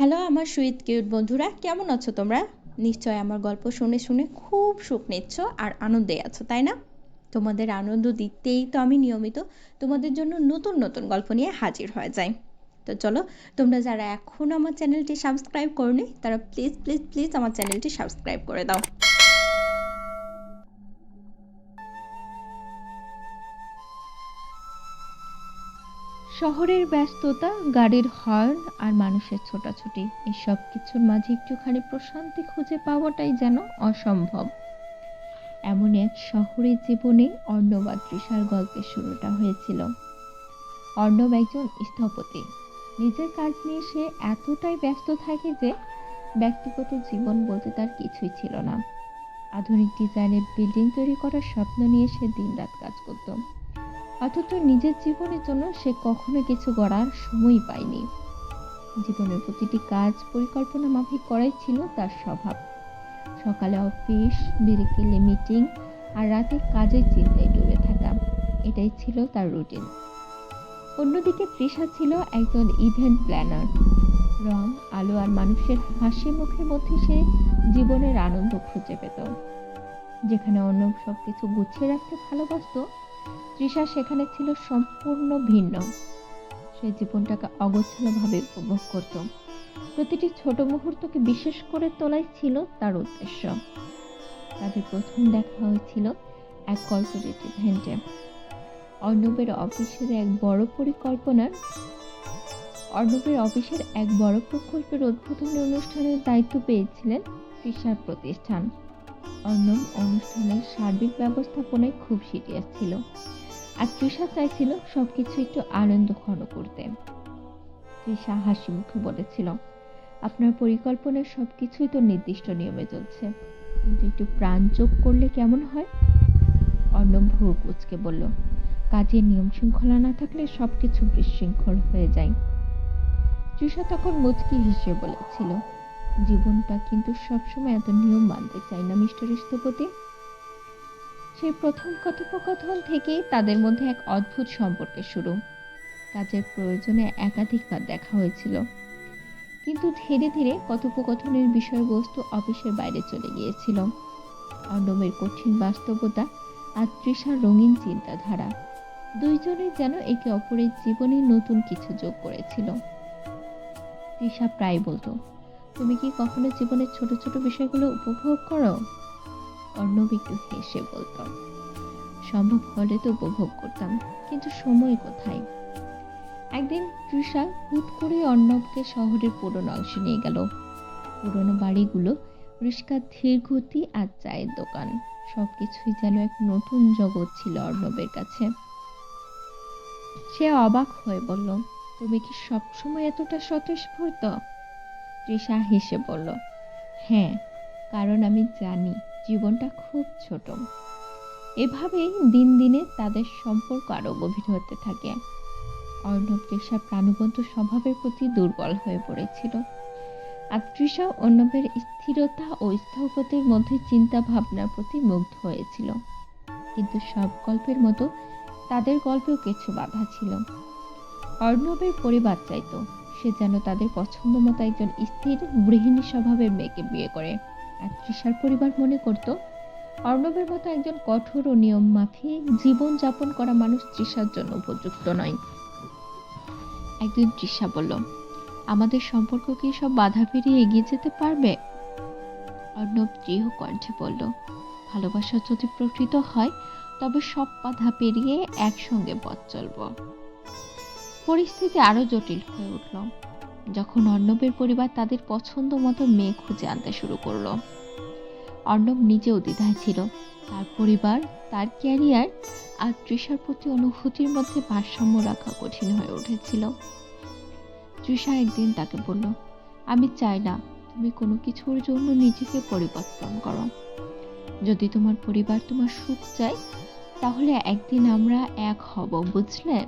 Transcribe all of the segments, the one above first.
Hello আমার sweet cute বন্ধুরা, কেমন আছো তোমরা? নিশ্চয় আমার গল্প শুনে শুনে খুব সুখ নিচ্ছ আর আনন্দে আছো, তাই না? তোমাদের আনন্দ দিতেই তো আমি নিয়মিত তোমাদের জন্য নতুন নতুন গল্প নিয়ে হাজির হয়ে যাই। তো চলো, তোমরা যারা এখন আমার চ্যানেলটি সাবস্ক্রাইব করনি, তারা প্লিজ প্লিজ প্লিজ আমার চ্যানেলটি সাবস্ক্রাইব করে দাও। শহরের ব্যস্ততা, গাড়ির হর্ন আর মানুষের ছোটাছুটি এই সব কিছুর মাঝে একটুখানি প্রশান্তি খুঁজে পাওয়াটাই যেন অসম্ভব। এমন এক শহরের জীবনে অর্ণব আর তৃষার গল্পের শুরুটা হয়েছিল। অর্ণব একজন স্থপতি। নিজের কাজ নিয়ে সে এতটাই ব্যস্ত থাকে যে, ব্যক্তিগত জীবন বলতে তার কিছুই ছিল না। আধুনিক ডিজাইনের বিল্ডিং তৈরি করার স্বপ্ন নিয়ে সে দিনরাত কাজ করতো। অথচ নিজের জীবনের জন্য সে কখনো কিছু করার সময় পায়নি। জীবনের প্রতিটি কাজ পরিকল্পনা মাফিক করাই ছিল তার স্বভাব। সকালে অফিস, বিকেলে মিটিং আর রাতে কাজের চিন্তায় ডুবে থাকা, এটাই ছিল তার রুটিন। অন্যদিকে তৃষা ছিল একজন ইভেন্ট প্ল্যানার রং, আলো আর মানুষের হাসি মুখের মধ্যে সে জীবনের আনন্দ খুঁজে পেত। যেখানে অন্য সব কিছু গুছিয়ে রাখতে ভালোবাসত তৃষা সেখানে ছিল সম্পূর্ণ ভিন্ন। সে জীবনটাকে অগোছালোভাবে উপভোগ করত। প্রতিটি ছোট মুহূর্তকে বিশেষ করে তোলাই ছিল তার উদ্দেশ্য। তাদের প্রথম দেখা হয়েছিল এক কর্পোরেট ইভেন্টে অর্ণবের অফিসের এক বড় পরিকল্পনার অর্ণবের অফিসের এক বড় প্রকল্পের উদ্বোধনী অনুষ্ঠানের দায়িত্ব পেয়েছিলেন তৃষার প্রতিষ্ঠান। অর্ণব অনুষ্ঠানের সার্বিক ব্যবস্থাপনায় খুব সিরিয়াস ছিল। আর তৃষা চাইছিল সবকিছু একটু আনন্দ ঘন করতে। তৃষা হাসি মুখে বলেছিল, আপনার পরিকল্পনার সবকিছুই তো নির্দিষ্ট নিয়মে চলছে। কিন্তু একটু প্রাণ যোগ করলে কেমন হয়? অর্ণব ভুরু কুচকে বলল কাজের নিয়ম শৃঙ্খলা না থাকলে সবকিছু বিশৃঙ্খল হয়ে যায়। তৃষা তখন মুচকি হেসে বলেছিল, জীবনটা কিন্তু সবসময় এত নিয়ম মানতে চাই না, মিস্টার স্থপতি। সেই প্রথম কথোপকথন থেকেই তাদের মধ্যে এক অদ্ভুত সম্পর্কের শুরু। কাজের প্রয়োজনে একাধিকবার দেখা হয়েছিল। কিন্তু ধীরে ধীরে কথোপকথনের বিষয়বস্তু অফিসের বাইরে চলে গিয়েছিল। অন্ডমের কঠিন বাস্তবতা আর তৃষার রঙিন চিন্তাধারা দুইজনের যেন একে অপরের জীবনে নতুন কিছু যোগ করেছিল। তৃষা প্রায় বলতো, তুমি কি কখনো জীবনের ছোট ছোট বিষয়গুলো উপভোগ করো? অর্ণব একটু হেসে বলতাম, সম্ভব হলে তো উপভোগ করতাম, কিন্তু সময় কোথায়? একদিন তৃষা হুট করে অর্ণবকে শহরের পুরনো অংশে নিয়ে গেল। পুরনো বাড়িগুলো রিস্কার ধীর গতি আর চায়ের দোকান, সবকিছুই যেন এক নতুন জগৎ ছিল অর্ণবের কাছে। সে অবাক হয়ে বলল, তুমি কি সবসময় এতটা স্বতঃস্ফূর্ত? তৃষা হেসে বলল হ্যাঁ কারণ আমি জানি জীবনটা খুব ছোট। এভাবেই দিন দিনে তাদের সম্পর্ক আরও গভীর হতে থাকে। অর্ণব তৃষা প্রাণবন্ত স্বভাবের প্রতি দুর্বল হয়ে পড়েছিল। আর তৃষা অর্ণবের স্থিরতা ও স্থপতির মধ্যে চিন্তা ভাবনার প্রতি মুগ্ধ হয়েছিল। কিন্তু সব গল্পের মতো তাদের গল্পেও কিছু বাধা ছিল। অর্ণবের পরিবার চাইতো সে যেন তাদের পছন্দ মতো একজন স্থির, গৃহিণী স্বভাবের মেয়েকে বিয়ে করে। তৃষার পরিবার মনে করত, অর্ণবের মতো একজন কঠোর ও নিয়ম মাফিক, জীবন যাপন করা মানুষ তৃষার জন্য উপযুক্ত নয়। একদিন তৃষা বলল, আমাদের সম্পর্ক কি সব বাধা পেরিয়ে এগিয়ে যেতে পারবে? অর্ণব দৃঢ় কণ্ঠে বলল, ভালোবাসা যদি প্রকৃত হয়, তবে সব বাধা পেরিয়ে একসঙ্গে পথ চলব। পরিস্থিতি আরও জটিল হয়ে উঠল। যখন অর্ণবের পরিবার তাদের পছন্দ মতো মেয়ে খুঁজে আনতে শুরু করল। অর্ণব নিজেও দ্বিধায় ছিল। তার পরিবার, তার ক্যারিয়ার আর তৃষার প্রতি অনুভূতির মধ্যে ভারসাম্য রাখা কঠিন হয়ে উঠেছিল। তৃষা একদিন তাকে বলল, আমি চাই না তুমি কোনো কিছুর জন্য নিজেকে পরিবর্তন করো। যদি তোমার পরিবার তোমার সুখ চায়, তাহলে একদিন আমরা এক হব, বুঝলে?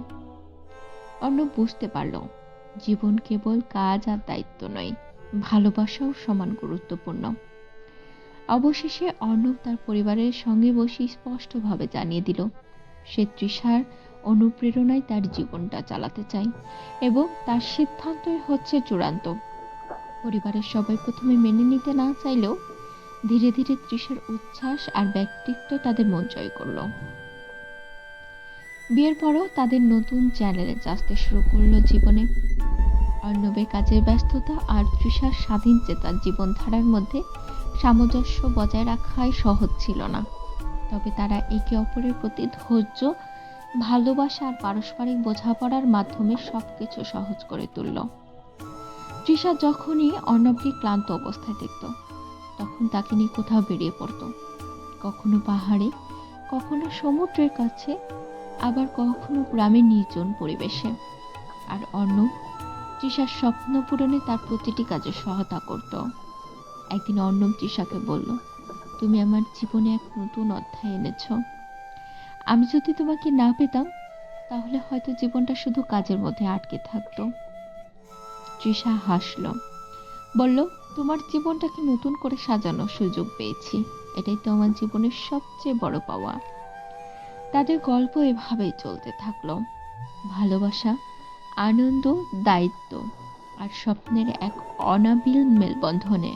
অর্ণব বুঝতে পারল জীবন কেবল কাজ আর দায়িত্ব নয়, ভালোবাসাও সমান গুরুত্বপূর্ণ। অবশেষে অর্ণব তার পরিবারের সঙ্গে বসে স্পষ্টভাবে জানিয়ে দিল, সে তৃষার অনুপ্রেরণায় তার জীবনটা চালাতে চায় এবং তার সিদ্ধান্তই হচ্ছে চূড়ান্ত। পরিবারের সবাই প্রথমে মেনে নিতে না চাইলেও ধীরে ধীরে তৃষার উচ্ছ্বাস আর ব্যক্তিত্ব তাদের মন জয় করল। বিয়ের পরও তাদের নতুন চ্যানেলে আসতে শুরু করল জীবনে। অর্ণবের কাজের ব্যস্ততা আর তৃষার স্বাধীন চেতার জীবনধারার মধ্যে সামঞ্জস্য বজায় রাখাই সহজ ছিল না। তবে তারা একে অপরের প্রতি ধৈর্য, ভালোবাসা আর পারস্পরিক বোঝাপড়ার মাধ্যমে সবকিছু সহজ করে তুলল। তৃষা যখনই অর্ণবকে ক্লান্ত অবস্থায় দেখত, তখন তাকে নিয়ে কোথাও বেরিয়ে পড়তো। কখনো পাহাড়ে, কখনো সমুদ্রের কাছে, আবার কখনো গ্রামের নির্জন পরিবেশে। আর অর্ণব তৃষার স্বপ্ন পূরণে তার প্রতিটি কাজে সহায়তা করত। একদিন অর্ণব তৃষাকে বলল, তুমি আমার জীবনে এক নতুন অধ্যায় এনেছ। আমি যদি তোমাকে না পেতাম, তাহলে হয়তো জীবনটা শুধু কাজের মধ্যে আটকে থাকতো। তৃষা হাসল, বলল, তোমার জীবনটাকে নতুন করে সাজানোর সুযোগ পেয়েছি। এটাই তো আমার জীবনের সবচেয়ে বড় পাওয়া। তাদের গল্প এভাবেই চলতে থাকল। ভালোবাসা আনন্দ দায়িত্ব আর স্বপ্নের এক অনাবিল মেলবন্ধনে।